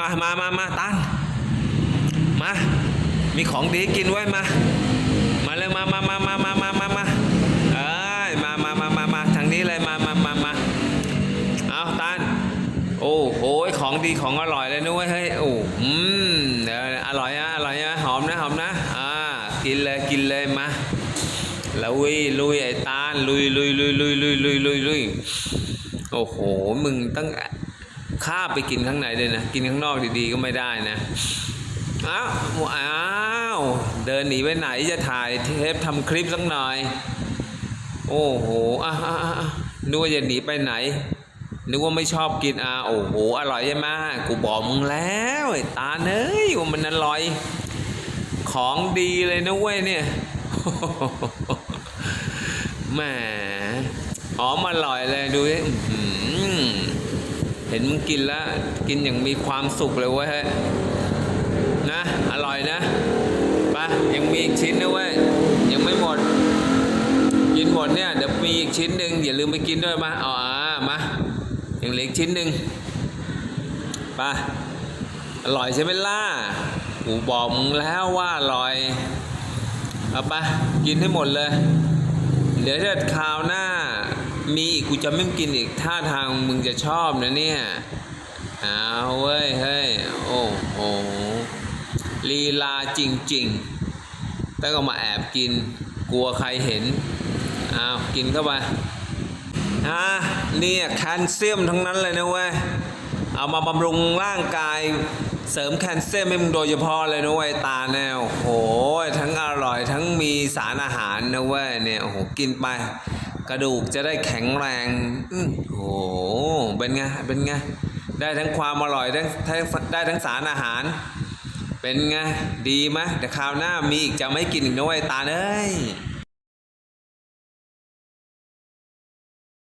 มามามามาตันมา มีของดีกินไว้มา มาเลยมามามามามามามามาเอ้ยมามามามามาทางนี้เลยมามามามาเอาตันโอ้โหของดีของอร่อยเลยนุ้ยเฮ้ยโอ้อืมเดี๋ยวอร่อยนะอร่อยนะหอมนะหอมนะอ่ากินเลยกินเลยมาลุยลุยไอ้ตาลลุยลุยลุยลุยลุยลุยลุยลุยโอ้โหมึงตั้ง ข้าไปกินข้างในเลยนะ กินข้างนอกดีๆก็ไม่ได้นะอ้าวอ้าวเดินหนีไปไหนจะถ่ายเทปทำคลิปสักหน่อย โอ้โหอะนึกว่าจะหนีไปไหนนึกว่าไม่ชอบกินอะโอ้โหอร่อยใช่ไหมกูบอกมึงแล้วตาเนยว่ามันอร่อย ของดีเลยนะเว้ยเนี่ยแหมหอมอร่อยเลยดูดิอื้อหือ เห็นมึงกินแล้ว กินอย่างมีความสุขเลยเว้ยฮ้ยนะ อร่อยนะไปยังมีอีกชิ้นนะเว้ยยังไม่หมด กินหมดเนี่ยเดี๋ยวมีอีกชิ้นหนึ่งอย่าลืมไปกินด้วยมาเอาอ่ามายังเหลืออีกชิ้นหนึ่งไปอร่อยใช่ไหมล่ะกูบอกมึงแล้วว่าอร่อยเอาไปกินให้หมดเลย เดี๋ยวถ้าคราวหน้า มีอีกกูจะไม่กินอีกท่าทางมึงจะชอบนะเนี่ยเอาเว้ยเฮ้ยโอ้โหลีลาจริงๆแต่ก็มาแอบกินกลัวใครเห็นอ้าวกินเข้าไปอะเนี่ยแคลเซียมทั้งนั้นเลยนะเว้ยเอามาบำรุงร่างกายเสริมแคลเซียมให้มึงโดยเฉพาะเลยนะเว้ยตาแนวโอ้โหทั้งอร่อยทั้งมีสารอาหารนะเว้ยเนี่ยโอ้โหกินไป กระดูกจะได้แข็งแรงอโอ้โหเป็นไงเป็นไงได้ทั้งความอร่อยได้ทั้งได้ทั้งสารอาหาร เป็นไงดีไหมแต่คราวหน้ามีอีกจะไม่กินอีกนะเว้ยตาเอ้ย